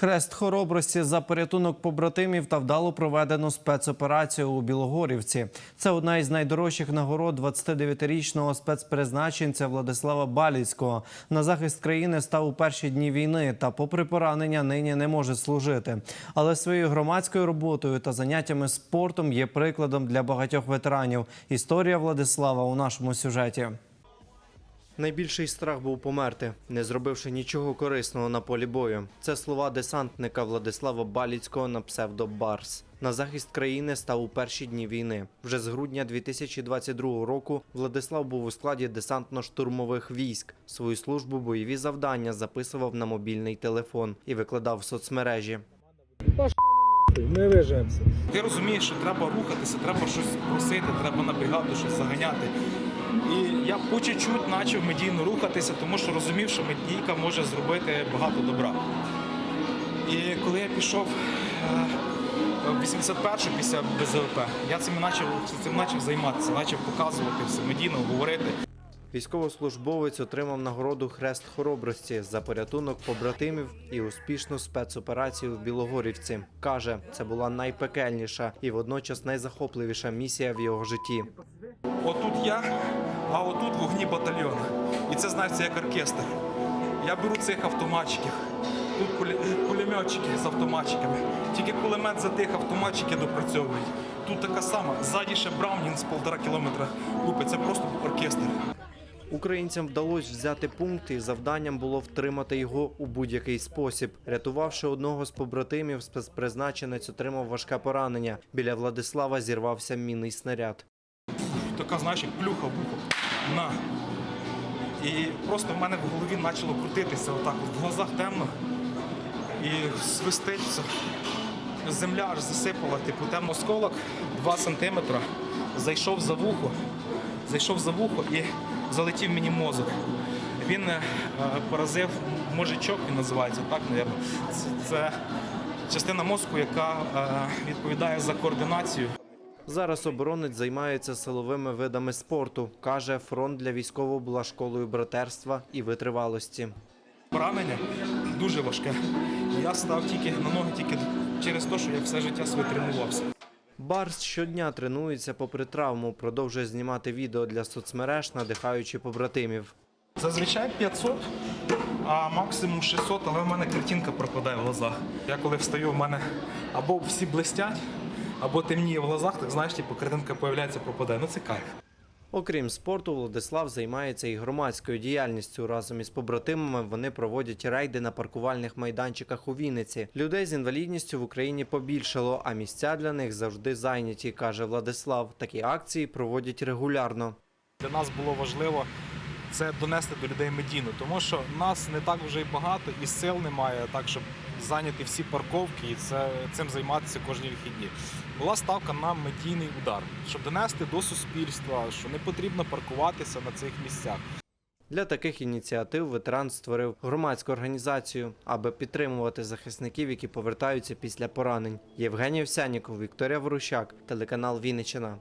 Хрест хоробрості за порятунок побратимів та вдало проведену спецоперацію у Білогорівці. Це одна із найдорожчих нагород 29-річного спецпризначенця Владислава Баліцького. На захист країни став у перші дні війни та, попри поранення, нині не може служити. Але своєю громадською роботою та заняттями спортом є прикладом для багатьох ветеранів. Історія Владислава у нашому сюжеті. Найбільший страх був померти, не зробивши нічого корисного на полі бою. Це слова десантника Владислава Баліцького на псевдо Барс. На захист країни став у перші дні війни. Вже з грудня 2022 року Владислав був у складі десантно-штурмових військ. Свою службу бойові завдання записував на мобільний телефон і викладав в соцмережі. Ми виживемося. Ти розумієш, що треба рухатися, треба щось просити, треба на бригаду щось заганяти. І я по чуть-чуть почав медійно рухатися, тому що розумів, що медійка може зробити багато добра. І коли я пішов е, в 81-ю після БЗВП, я цим почав, цим почав займатися, почав показувати все, медійно говорити. Військовослужбовець отримав нагороду Хрест хоробрості за порятунок побратимів і успішну спецоперацію в Білогорівці. Каже, це була найпекельніша і водночас найзахопливіша місія в його житті. Отут я, а отут вогні батальйону. І це знається як оркестр. Я беру цих автоматчиків. Тут кулеметчики з автоматчиками. Тільки кулемет затих, автоматчики допрацьовують. Тут така сама. Ззаді ще Браунінг з полтора кілометра лупить. Це просто оркестр. Українцям вдалося взяти пункт, і завданням було втримати його у будь-який спосіб. Рятувавши одного з побратимів, спецпризначенець отримав важке поранення. Біля Владислава зірвався мінний снаряд. Така, знаєш, як плюха в ухо. На. І просто в мене в голові почало крутитися отак. В глазах темно. І свистить. Земля аж засипала, типу темно осколок 2 сантиметри. Зайшов за вухо, зайшов за вухо і залетів мені мозок. Він е, поразив мозжечок, він називається, так, мабуть. Це, це частина мозку, яка е, відповідає за координацію. Зараз оборонець займається силовими видами спорту. каже, фронт для військового була школою братерства і витривалості. Поранення дуже важке. Я став тільки на ноги тільки через те, що я все життя своє тренувався. Барс щодня тренується попри травму, продовжує знімати відео для соцмереж, надихаючи побратимів. Зазвичай 500, а максимум 600, але в мене картинка пропадає в глазах. Я коли встаю, в мене або всі блистять, або темніє в глазах, так знаєш, типу, картинка появляється, пропадає. Ну це кайф. Окрім спорту, Владислав займається і громадською діяльністю. Разом із побратимами вони проводять рейди на паркувальних майданчиках у Вінниці. Людей з інвалідністю в Україні побільшало, а місця для них завжди зайняті, каже Владислав. Такі акції проводять регулярно. Для нас було важливо це донести до людей медійно, тому що нас не так вже й багато і сил немає, так щоб зайняти всі парковки і це цим займатися кожні вихідні. Була ставка на медійний удар, щоб донести до суспільства, що не потрібно паркуватися на цих місцях. Для таких ініціатив ветеран створив громадську організацію, аби підтримувати захисників, які повертаються після поранень. Євгеній Овсяніков, Вікторія Ворущак, телеканал Вінниччина.